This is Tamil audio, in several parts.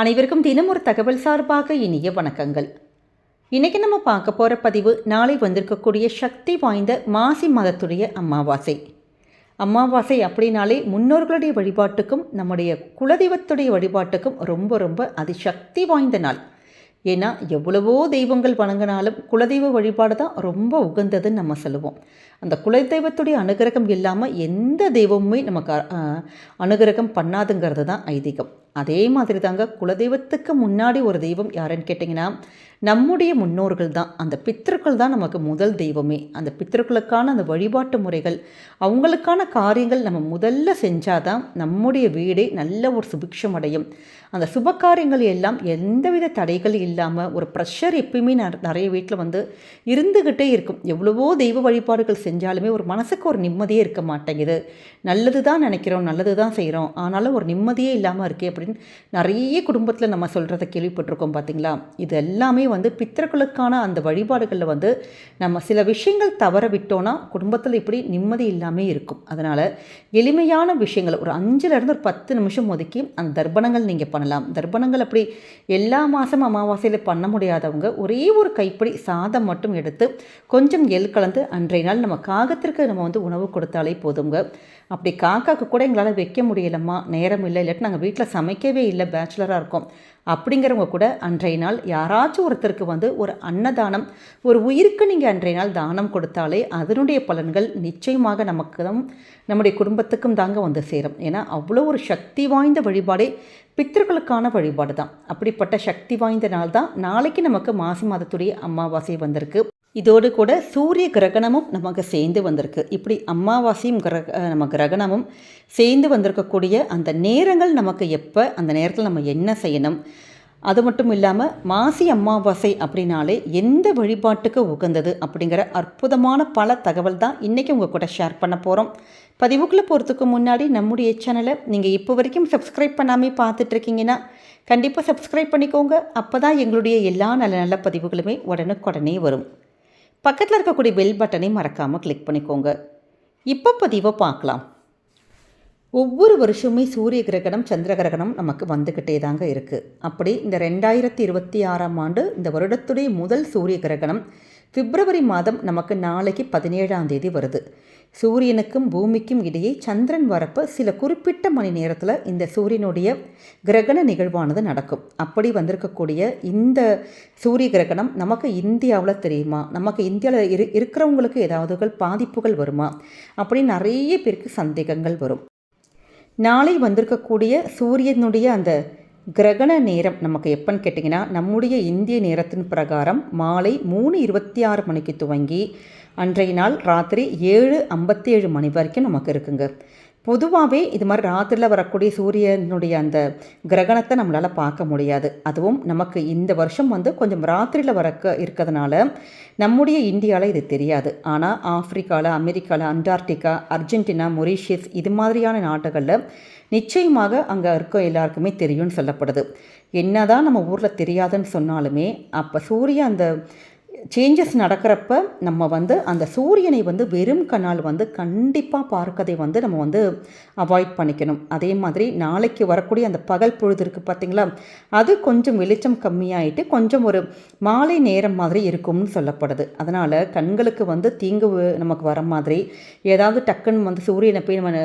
அனைவருக்கும் தினம் ஒரு தகவல் சார்பாக இனிய வணக்கங்கள். இன்றைக்கி நம்ம பார்க்க போகிற பதிவு நாளை வந்திருக்கக்கூடிய சக்தி வாய்ந்த மாசி மாதத்துடைய அமாவாசை. அமாவாசை அப்படின்னாலே முன்னோர்களுடைய வழிபாட்டுக்கும் நம்முடைய குலதெய்வத்துடைய வழிபாட்டுக்கும் ரொம்ப ரொம்ப அது சக்தி வாய்ந்த நாள். ஏன்னா எவ்வளவோ தெய்வங்கள் வணங்கினாலும் குலதெய்வ வழிபாடு தான் ரொம்ப உகந்ததுன்னு நம்ம சொல்லுவோம். அந்த குலதெய்வத்துடைய அனுகிரகம் இல்லாமல் எந்த தெய்வமுமே நமக்கு அனுகிரகம் பண்ணாதுங்கிறது தான் ஐதீகம். அதே மாதிரி தாங்க குலதெய்வத்துக்கு முன்னாடி ஒரு தெய்வம் யாருன்னு கேட்டிங்கன்னா நம்முடைய முன்னோர்கள் தான். அந்த பித்திருக்கள் தான் நமக்கு முதல் தெய்வமே. அந்த பித்திருக்களுக்கான அந்த வழிபாட்டு முறைகள் அவங்களுக்கான காரியங்கள் நம்ம முதல்ல செஞ்சாதான் நம்முடைய வீடே நல்ல ஒரு சுபிக்ஷம் அடையும். அந்த சுப காரியங்கள் எல்லாம் எந்தவித தடைகள் இல்லாமல் ஒரு ப்ரெஷர் எப்பயுமே நெ- நிறைய வீட்டில் வந்து இருந்துக்கிட்டே இருக்கும். எவ்வளவோ தெய்வ வழிபாடுகள் செஞ்சாலுமே ஒரு மனசுக்கு ஒரு நிம்மதியே இருக்க மாட்டேங்குது. நல்லது தான் நினைக்கிறோம் நல்லது தான் செய்கிறோம் ஆனாலும் ஒரு நிம்மதியே இல்லாமல் இருக்கே அப்படின்னு நிறைய குடும்பத்தில் நம்ம சொல்கிறத கேள்விப்பட்டிருக்கோம் பார்த்தீங்களா இது எல்லாமே வந்து பித்தர்களுக்கான அந்த வழிபாடுகளில் வந்து நம்ம சில விஷயங்கள் தவற விட்டோன்னா குடும்பத்தில் இப்படி நிம்மதி இல்லாமல் இருக்கும். அதனால் எளிமையான விஷயங்கள் ஒரு அஞ்சுலேருந்து ஒரு பத்து நிமிஷம் ஒதுக்கி அந்த தர்ப்பணங்கள் நீங்கள் பண்ணலாம். தர்ப்பணங்கள் அப்படி எல்லா மாதம் அமாவாசையில் பண்ண முடியாதவங்க ஒரே ஒரு கைப்பிடி சாதம் மட்டும் எடுத்து கொஞ்சம் எல் கலந்து அன்றைய நாள் நம்ம காகத்திற்கு நம்ம வந்து உணவு கொடுத்தாலே போதுங்க அப்படி காக்காக்கு கூட எங்களால் வைக்க முடியலம்மா. நேரம் இல்லை இல்லாட்டி நாங்கள் வீட்டில் சமைக்கவே இல்லை பேச்சுலராக இருக்கோம். அப்படிங்கிறவங்க கூட அன்றைய நாள் யாராச்சும் ஒருத்தருக்கு வந்து ஒரு அன்னதானம் ஒரு உயிருக்கு நீங்கள் அன்றைய நாள் தானம் கொடுத்தாலே அதனுடைய பலன்கள் நிச்சயமாக நமக்கு தான் நம்முடைய குடும்பத்துக்கும் தாங்க வந்து சேரும். ஏன்னா அவ்வளோ ஒரு சக்தி வாய்ந்த வழிபாடே பித்தர்களுக்கான வழிபாடு தான் அப்படிப்பட்ட சக்தி வாய்ந்த நாள் தான் நாளைக்கு நமக்கு மாசி மாதத்துடைய அமாவாசை வந்திருக்கு. இதோடு கூட சூரிய கிரகணமும் நமக்கு சேர்ந்து வந்திருக்கு. இப்படி அமாவாசையும் கிரக நம்ம கிரகணமும் சேர்ந்து வந்திருக்கக்கூடிய அந்த நேரங்கள் நமக்கு எப்போ அந்த நேரத்தில் நம்ம என்ன செய்யணும்? அது மட்டும் இல்லாமல் மாசி அமாவாசை அப்படின்னாலே எந்த வழிபாட்டுக்கு உகந்தது அப்படிங்கிற அற்புதமான பல தகவல் தான் இன்றைக்கி உங்கள் கூட ஷேர் பண்ண போகிறோம் பதிவுக்குள்ளே போகிறதுக்கு முன்னாடி நம்முடைய சேனலை நீங்கள் இப்போ வரைக்கும் சப்ஸ்கிரைப் பண்ணாமல் பார்த்துட்ருக்கீங்கன்னா கண்டிப்பாக சப்ஸ்கிரைப் பண்ணிக்கோங்க. அப்போ தான் எங்களுடைய எல்லா நல்ல நல்ல பதிவுகளுமே உடனுக்குடனே வரும். பக்கத்தில் இருக்கக்கூடிய பெல் பட்டனை மறக்காமல் கிளிக் பண்ணிக்கோங்க. இப்போ பதிவை பார்க்கலாம். ஒவ்வொரு வருஷமே சூரிய கிரகணம் சந்திர கிரகணம் நமக்கு வந்துக்கிட்டே தாங்க இருக்குது அப்படி இந்த ரெண்டாயிரத்தி இருபத்தி ஆறாம் ஆண்டு இந்த வருடத்துடைய முதல் சூரிய கிரகணம் பிப்ரவரி மாதம் நமக்கு நாளைக்கு பதினேழாம் தேதி வருது. சூரியனுக்கும் பூமிக்கும் இடையே சந்திரன் வரப்ப சில குறிப்பிட்ட மணி நேரத்தில் இந்த சூரியனுடைய கிரகண நிகழ்வானது நடக்கும். அப்படி வந்திருக்கக்கூடிய இந்த சூரிய கிரகணம் நமக்கு இந்தியாவில் தெரியுமா? நமக்கு இந்தியாவில் இரு இருக்கிறவங்களுக்கு ஏதாவது பாதிப்புகள் வருமா? அப்படின்னு நிறைய பேருக்கு சந்தேகங்கள் வரும். நாளை வந்திருக்கக்கூடிய சூரியனுடைய அந்த கிரகண நேரம் நமக்கு எப்போன்னு கேட்டிங்கன்னா நம்முடைய இந்திய நேரத்தின் பிரகாரம் மாலை மூணு இருபத்தி ஆறு மணிக்கு துவங்கி அன்றைய நாள் ராத்திரி ஏழு ஐம்பத்தி ஏழு மணி வரைக்கும் நமக்கு இருக்குங்க. பொதுவாகவே இது மாதிரி ராத்திரியில் வரக்கூடிய சூரியனுடைய அந்த கிரகணத்தை நம்மளால் பார்க்க முடியாது. அதுவும் நமக்கு இந்த வருஷம் வந்து கொஞ்சம் ராத்திரியில் வரக்க இருக்கிறதுனால நம்முடைய இந்தியாவில் இது தெரியாது. ஆனால் ஆஃப்ரிக்காவில் அமெரிக்காவில் அண்டார்டிகா அர்ஜென்டினா மொரீஷியஸ் இது மாதிரியான நாடுகளில் நிச்சயமாக அங்கே இருக்க எல்லாருக்குமே தெரியும்னு சொல்லப்படுது. என்னதான் நம்ம ஊரில் தெரியாதுன்னு சொன்னாலுமே அப்போ சூரிய அந்த சேஞ்சஸ் நடக்கிறப்ப நம்ம வந்து அந்த சூரியனை வந்து வெறும் கண்ணால் வந்து கண்டிப்பாக பார்க்கதை வந்து நம்ம வந்து அவாய்ட் பண்ணிக்கணும். அதே மாதிரி நாளைக்கு வரக்கூடிய அந்த பகல் பொழுது இருக்குது பார்த்தீங்களா அது கொஞ்சம் வெளிச்சம் கம்மியாயிட்டு கொஞ்சம் ஒரு மாலை நேரம் மாதிரி இருக்கும்னு சொல்லப்படுது. அதனால் கண்களுக்கு வந்து தீங்கு நமக்கு வர மாதிரி ஏதாவது டக்குன்னு வந்து சூரியனை போய் நம்ம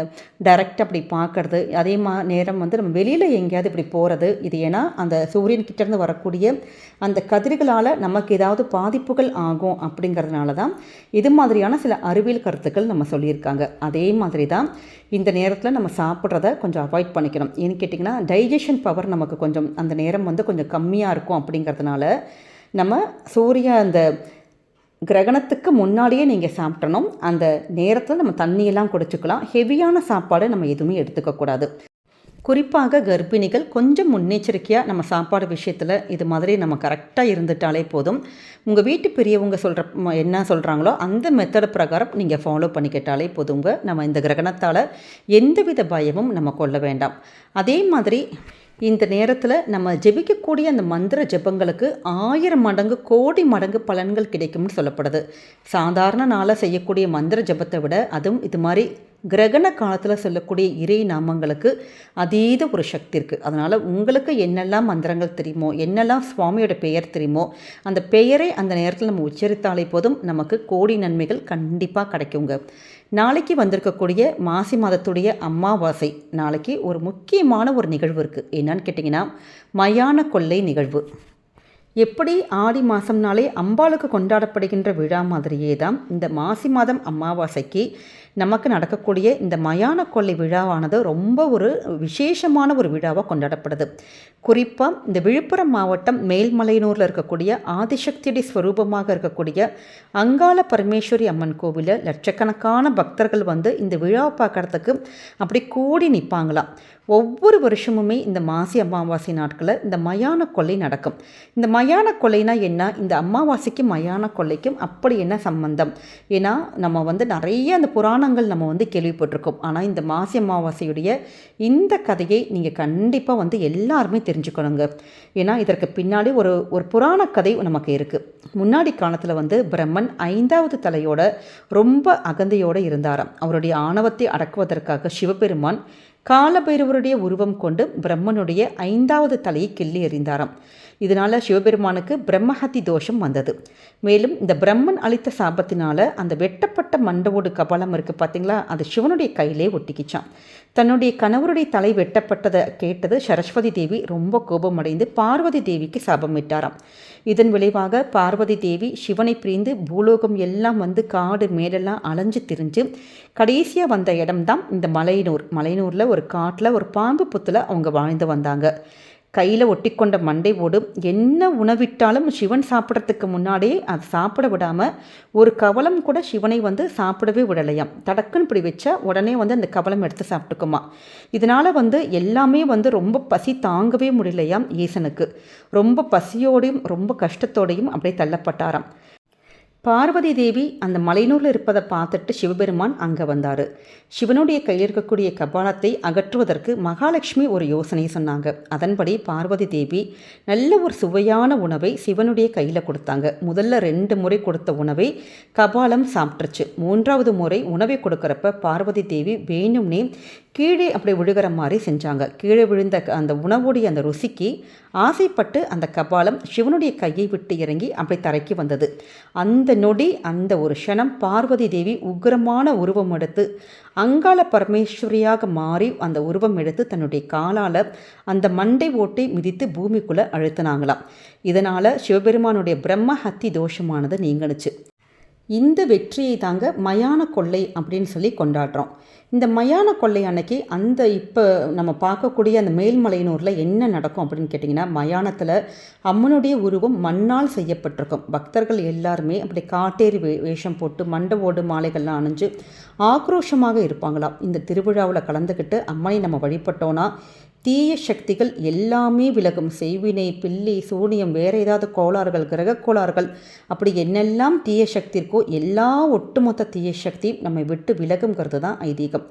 டைரெக்டாக அப்படி பார்க்கறது அதே மா நேரம் வந்து நம்ம வெளியில் எங்கேயாவது இப்படி போகிறது இது ஏன்னா அந்த சூரியன் கிட்டேருந்து வரக்கூடிய அந்த கதிர்களால் நமக்கு ஏதாவது பாதிப்புகள் ஆகும் அப்படிங்கிறதுனால தான் இது மாதிரியான சில அறிவியல் கருத்துக்கள் நம்ம சொல்லியிருக்காங்க. அதே மாதிரி தான் இந்த நேரத்தில் நம்ம சாப்பிட்றத கொஞ்சம் அவாய்ட் பண்ணிக்கணும். ஏன்னு கேட்டிங்கன்னா டைஜஷன் பவர் நமக்கு கொஞ்சம் அந்த நேரம் வந்து கொஞ்சம் கம்மியாக இருக்கும் அப்படிங்கிறதுனால நம்ம சூரிய அந்த கிரகணத்துக்கு முன்னாடியே நீங்கள் சாப்பிட்டணும் அந்த நேரத்தில் நம்ம தண்ணியெல்லாம் குடிச்சுக்கலாம். ஹெவியான சாப்பாடு நம்ம எதுவுமே எடுத்துக்கக்கூடாது. குறிப்பாக கர்ப்பிணிகள் கொஞ்சம் முன்னெச்சரிக்கையாக நம்ம சாப்பாடு விஷயத்தில் இது மாதிரி நம்ம கரெக்டாக இருந்துட்டாலே போதும். உங்கள் வீட்டு பெரியவங்க சொல்கிற என்ன சொல்கிறாங்களோ அந்த மெத்தட் பிரகாரம் நீங்கள் ஃபாலோ பண்ணிக்கிட்டாலே போதுங்க. நம்ம இந்த கிரகணத்தால் எந்தவித பயமும் நம்ம கொள்ள வேண்டாம். அதே மாதிரி இந்த நேரத்தில் நம்ம ஜெபிக்கக்கூடிய அந்த மந்திர ஜெபங்களுக்கு ஆயிரம் மடங்கு கோடி மடங்கு பலன்கள் கிடைக்கும்னு சொல்லப்படுது. சாதாரண நாளாக செய்யக்கூடிய மந்திர ஜெபத்தை விட அதுவும் இது மாதிரி கிரகண காலத்தில் சொல்லக்கூடிய இறை நாமங்களுக்கு அதீத ஒரு சக்தி இருக்குது அதனால் உங்களுக்கு என்னெல்லாம் மந்திரங்கள் தெரியுமோ என்னெல்லாம் சுவாமியோட பெயர் தெரியுமோ அந்த பெயரை அந்த நேரத்தில் நம்ம உச்சரித்தாலே போதும் நமக்கு கோடி நன்மைகள் கண்டிப்பாக கிடைக்குங்க. நாளைக்கு வந்திருக்கக்கூடிய மாசி மாதத்துடைய அமாவாசை நாளைக்கு ஒரு முக்கியமான ஒரு நிகழ்வு இருக்குது என்னன்னு கேட்டிங்கன்னா மயான கொள்ளை நிகழ்வு. எப்படி ஆடி மாதம்னாலே அம்பாளுக்கு கொண்டாடப்படுகின்ற விழா மாதிரியே தான் இந்த மாசி மாதம் அமாவாசைக்கு நமக்கு நடக்கக்கூடிய இந்த மயான கொள்ளை விழாவானது ரொம்ப ஒரு விசேஷமான ஒரு விழாவாக கொண்டாடப்படுது. குறிப்பாக இந்த விழுப்புரம் மாவட்டம் மேல்மலையனூரில் இருக்கக்கூடிய ஆதிசக்தியுடைய ஸ்வரூபமாக இருக்கக்கூடிய அங்காள பரமேஸ்வரி அம்மன் கோவிலில் லட்சக்கணக்கான பக்தர்கள் வந்து இந்த விழாவை பார்க்குறதுக்கு அப்படி கூடி நிற்பாங்களாம் ஒவ்வொரு வருஷமுமே இந்த மாசி அமாவாசை நாட்களில் இந்த மயான கொள்ளை நடக்கும். இந்த மயான கொள்ளைனா என்ன? இந்த அமாவாசைக்கும் மயான கொள்ளைக்கும் அப்படி என்ன சம்பந்தம்? ஏன்னா நம்ம வந்து நிறைய அந்த புராணங்கள் நம்ம வந்து கேள்விப்பட்டிருக்கோம். ஆனால் இந்த மாசி அமாவாசையுடைய இந்த கதையை நீங்கள் கண்டிப்பாக வந்து எல்லாருமே தெரிஞ்சுக்கணுங்க. ஏன்னா இதற்கு பின்னாடி ஒரு ஒரு புராண கதை நமக்கு இருக்குது முன்னாடி காலத்தில் வந்து பிரம்மன் ஐந்தாவது தலையோட ரொம்ப அகந்தையோடு இருந்தாராம். அவருடைய ஆணவத்தை அடக்குவதற்காக சிவபெருமான் காலபைரவருடைய உருவம் கொண்டு பிரம்மனுடைய ஐந்தாவது தலையை கிள்ளி எறிந்தாராம். இதனால் சிவபெருமானுக்கு பிரம்மஹத்தி தோஷம் வந்தது. மேலும் இந்த பிரம்மன் அளித்த சாபத்தினால அந்த வெட்டப்பட்ட மண்டவோடு கபாலம் இருக்குது பார்த்தீங்களா அது சிவனுடைய கையிலே ஒட்டிக்கிச்சான் தன்னுடைய கணவருடைய தலை வெட்டப்பட்டதை கேட்டது சரஸ்வதி தேவி ரொம்ப கோபமடைந்து பார்வதி தேவிக்கு சாபமிட்டாராம் இதன் விளைவாக பார்வதி தேவி சிவனை பிரிந்து பூலோகம் எல்லாம் வந்து காடு மேலெல்லாம் அலைஞ்சு திரிஞ்சு கடைசியாக வந்த இடம்தான் இந்த மலையனூர். மலையனூரில் ஒரு காட்டில் ஒரு பாம்பு புத்தில் அவங்க வாழ்ந்து வந்தாங்க. கையில் ஒட்டிக்கொண்ட மண்டை ஓடு. என்ன உணவிட்டாலும் சிவன் சாப்பிட்றதுக்கு முன்னாடியே அதை சாப்பிட விடாமல் ஒரு கவலம் கூட சிவனை வந்து சாப்பிடவே விடலையாம். தடக்குன்னு இப்படி வச்சா உடனே வந்து அந்த கவலம் எடுத்து சாப்பிட்டுக்குமா. இதனால் வந்து எல்லாமே வந்து ரொம்ப பசி தாங்கவே முடியலையாம் ஈசனுக்கு. ரொம்ப பசியோடையும் ரொம்ப கஷ்டத்தோடையும் அப்படியே தள்ளப்பட்டாராம். பார்வதி தேவி அந்த மலைநூரில் இருப்பதை பார்த்துட்டு சிவபெருமான் அங்கே வந்தார். சிவனுடைய கையில் இருக்கக்கூடிய கபாலத்தை அகற்றுவதற்கு மகாலட்சுமி ஒரு யோசனை சொன்னாங்க. அதன்படி பார்வதி தேவி நல்ல ஒரு சுவையான உணவை சிவனுடைய கையில் கொடுத்தாங்க. முதல்ல ரெண்டு முறை கொடுத்த உணவை கபாலம் சாப்பிட்ருச்சு மூன்றாவது முறை உணவை கொடுக்குறப்ப பார்வதி தேவி வேணும்னே கீழே அப்படி விழுகிற மாதிரி செஞ்சாங்க. கீழே விழுந்த அந்த உணவுடைய அந்த ருசிக்கு ஆசைப்பட்டு அந்த கபாலம் சிவனுடைய கையை விட்டு இறங்கி அப்படி தரைக்கு வந்தது. அந்த நொடி அந்த ஒரு க்ஷணம் பார்வதி தேவி உக்ரமான உருவம் எடுத்து அங்காள பரமேஸ்வரியாக மாறி அந்த உருவம் எடுத்து தன்னுடைய காலால் அந்த மண்டை ஓட்டை மிதித்து பூமிக்குள்ளே அழுத்தினாங்களாம். இதனால் சிவபெருமானுடைய பிரம்ம ஹத்தி தோஷமானது நீங்கணுச்சு. இந்த வெற்றியை தாங்க மயான கொள்ளை அப்படின்னு சொல்லி கொண்டாடுறோம். இந்த மயான கொள்ளை அன்னைக்கு அந்த இப்போ நம்ம பார்க்கக்கூடிய அந்த மேல்மலையனூரில் என்ன நடக்கும் அப்படின்னு கேட்டிங்கன்னா மயானத்தில் அம்மனுடைய உருவம் மண்ணால் செய்யப்பட்டிருக்கும். பக்தர்கள் எல்லாருமே அப்படி காட்டேரி வே வேஷம் போட்டு மண்டவோடு மாலைகள்லாம் அணிஞ்சு ஆக்ரோஷமாக இருப்பாங்களாம். இந்த திருவிழாவில் கலந்துக்கிட்டு அம்மனை நம்ம வழிபட்டோன்னா தீய சக்திகள் எல்லாமே விலகும். செய்வினை பில்லி சூனியம் வேறு ஏதாவது கோளாறுகள் கிரக கோளாறுகள் அப்படி என்னெல்லாம் தீய சக்தி இருக்கோ எல்லா ஒட்டுமொத்த தீய சக்தியும் நம்மை விட்டு விலகுங்கிறது தான் ஐதீகம்.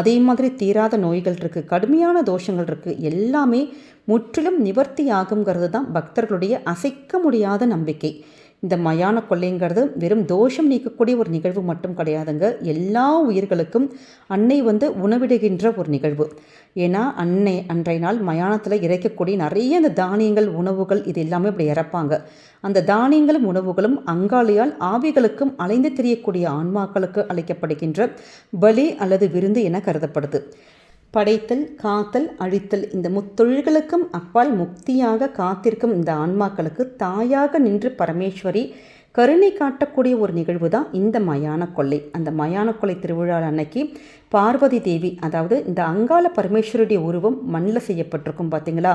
அதே மாதிரி தீராத நோய்கள் இருக்குது கடுமையான தோஷங்கள் இருக்குது எல்லாமே முற்றிலும் நிவர்த்தி ஆகுங்கிறது தான் பக்தர்களுடைய அசைக்க முடியாத நம்பிக்கை. இந்த மயான கொள்ளைங்கிறது வெறும் தோஷம் நீக்கக்கூடிய ஒரு நிகழ்வு மட்டும் கிடையாதுங்க. எல்லா உயிர்களுக்கும் அன்னை வந்து உணவிடுகின்ற ஒரு நிகழ்வு. ஏன்னா அன்னை அன்றைய நாள் மயானத்தில் இறைக்கக்கூடிய நிறைய அந்த தானியங்கள் உணவுகள் இது எல்லாமே இப்படி இறப்பாங்க. அந்த தானியங்களும் உணவுகளும் அங்காளியால் ஆவிகளுக்கும் அலைந்து தெரியக்கூடிய ஆன்மாக்களுக்கு அளிக்கப்படுகின்ற பலி அல்லது விருந்து என கருதப்படுது. படைத்தல் காத்தல் அழித்தல் இந்த முத்தொழில்களுக்கும் அப்பால் முக்தியாக காத்திருக்கும் இந்த ஆன்மாக்களுக்கு தாயாக நின்று பரமேஸ்வரி கருணை காட்டக்கூடிய ஒரு நிகழ்வு தான் இந்த மயான கொள்ளை அந்த மயான கொள்ளை திருவிழா அன்னைக்கு பார்வதி தேவி அதாவது இந்த அங்காள பரமேஸ்வருடைய உருவம் மண்ணில் செய்யப்பட்டிருக்கும் பார்த்தீங்களா?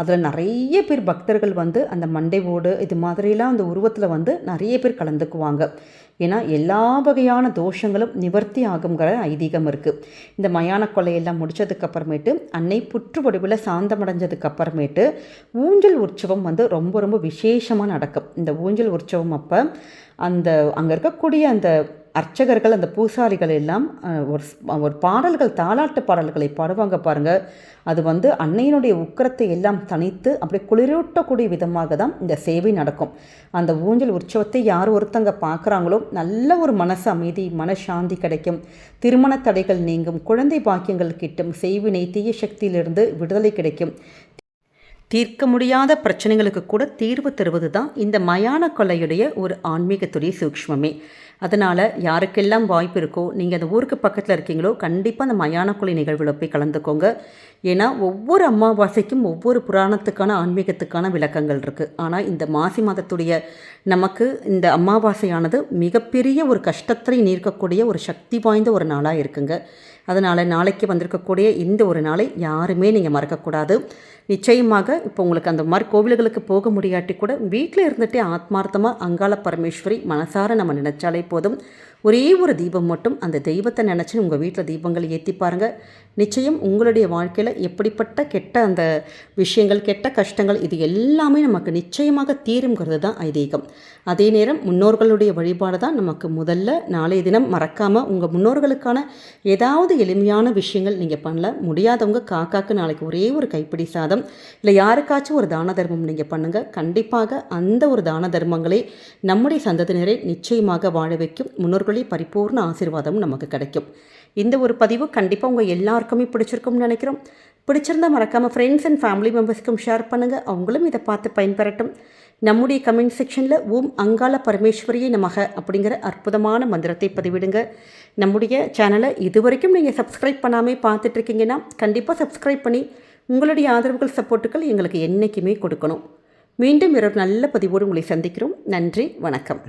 அதில் நிறைய பேர் பக்தர்கள் வந்து அந்த மண்டை ஓடு இது மாதிரிலாம் அந்த உருவத்தில் வந்து நிறைய பேர் கலந்துக்குவாங்க. ஏன்னா எல்லா வகையான தோஷங்களும் நிவர்த்தி ஆகுங்கிற ஐதீகம் இருக்குது இந்த மயான கொலையெல்லாம் முடித்ததுக்கு அப்புறமேட்டு அன்னை புற்று வடிவில் சாந்தமடைஞ்சதுக்கு அப்புறமேட்டு ஊஞ்சல் உற்சவம் வந்து ரொம்ப ரொம்ப விசேஷமாக நடக்கும். இந்த ஊஞ்சல் உற்சவம் அப்போ அந்த அங்கே இருக்கக்கூடிய அந்த அர்ச்சகர்கள் அந்த பூசாரிகள் எல்லாம் ஒரு ஒரு பாடல்கள் தாலாட்டு பாடல்களை பாடுவாங்க பாருங்கள் அது வந்து அன்னையினுடைய உக்கிரத்தை எல்லாம் தனித்து அப்படியே குளிரூட்டக்கூடிய விதமாக தான் இந்த சேவை நடக்கும். அந்த ஊஞ்சல் உற்சவத்தை யார் ஒருத்தங்க பார்க்குறாங்களோ நல்ல ஒரு மனசு அமைதி மனசாந்தி கிடைக்கும். திருமண தடைகள் நீங்கும் குழந்தை பாக்கியங்கள் கிட்டும் செய்வினை தீய சக்தியிலிருந்து விடுதலை கிடைக்கும். தீர்க்க முடியாத பிரச்சனைகளுக்கு கூட தீர்வு தருவது தான் இந்த மயான கொலையுடைய ஒரு ஆன்மீகத்துடைய சூக்ஷ்மமே. அதனால் யாருக்கெல்லாம் வாய்ப்பு இருக்கோ நீங்கள் அந்த ஊருக்கு பக்கத்தில் இருக்கீங்களோ கண்டிப்பாக அந்த மயான கொலை நிகழ்வில் போய் கலந்துக்கோங்க. ஏன்னா ஒவ்வொரு அமாவாசைக்கும் ஒவ்வொரு புராணத்துக்கான ஆன்மீகத்துக்கான விளக்கங்கள் இருக்குது ஆனால் இந்த மாசி மாதத்துடைய நமக்கு இந்த அமாவாசையானது மிகப்பெரிய ஒரு கஷ்டத்தை நீர்க்கக்கூடிய ஒரு சக்தி வாய்ந்த ஒரு நாளாக இருக்குங்க. அதனால் நாளைக்கு வந்திருக்கக்கூடிய இந்த ஒரு நாளை யாருமே நீங்கள் மறக்கக்கூடாது. நிச்சயமாக இப்போ உங்களுக்கு அந்த மாதிரி கோவில்களுக்கு போக முடியாட்டி கூட வீட்டில் இருந்துகிட்டே ஆத்மார்த்தமாக அங்காள பரமேஸ்வரி மனசார நம்ம நினச்சாலே போதும். ஒரே ஒரு தீபம் மட்டும் அந்த தெய்வத்தை நினச்சி உங்கள் வீட்டில் தீபங்கள் ஏற்றி பாருங்கள் நிச்சயம் உங்களுடைய வாழ்க்கையில் எப்படிப்பட்ட கெட்ட அந்த விஷயங்கள் கெட்ட கஷ்டங்கள் இது எல்லாமே நமக்கு நிச்சயமாக தீருங்கிறது தான் ஐதீகம். அதே நேரம் முன்னோர்களுடைய வழிபாடு தான் நமக்கு முதல்ல நாளைய தினம் மறக்காமல் உங்கள் முன்னோர்களுக்கான ஏதாவது எளிமையான விஷயங்கள் நீங்கள் பண்ணல. முடியாதவங்க காக்காக்கு நாளைக்கு ஒரே ஒரு கைப்பிடி சாதம். இல்லை யாருக்காச்சும் ஒரு தான தர்மம் நீங்கள் பண்ணுங்கள் கண்டிப்பாக அந்த ஒரு தான தர்மங்களே நம்முடைய சந்ததியினரை நிச்சயமாக வாழ வைக்கும். முன்னோர்களே பரிபூர்ண ஆசீர்வாதம் நமக்கு கிடைக்கும். இந்த ஒரு பதிவு கண்டிப்பாக உங்கள் எல்லாருக்குமே பிடிச்சிருக்கும்னு நினைக்கிறோம். பிடிச்சிருந்தா மறக்காமல் ஃப்ரெண்ட்ஸ் அண்ட் ஃபேமிலி மெம்பர்ஸ்க்கும் ஷேர் பண்ணுங்கள் அவங்களும் இதை பார்த்து பயன்பெறட்டும். நம்முடைய கமெண்ட் செக்ஷனில் ஓம் அங்காள பரமேஸ்வரியை நமக அப்படிங்கிற அற்புதமான மந்திரத்தை பதிவிடுங்க. நம்முடைய சேனலை இதுவரைக்கும் நீங்கள் சப்ஸ்கிரைப் பண்ணாமே பார்த்துட்ருக்கீங்கன்னா கண்டிப்பாக சப்ஸ்கிரைப் பண்ணி உங்களுடைய ஆதரவுகள் சப்போர்ட்டுகள் எங்களுக்கு என்றைக்குமே கொடுக்கணும். மீண்டும் இரவு நல்ல பதிவோடு உங்களை சந்திக்கிறோம். நன்றி வணக்கம்.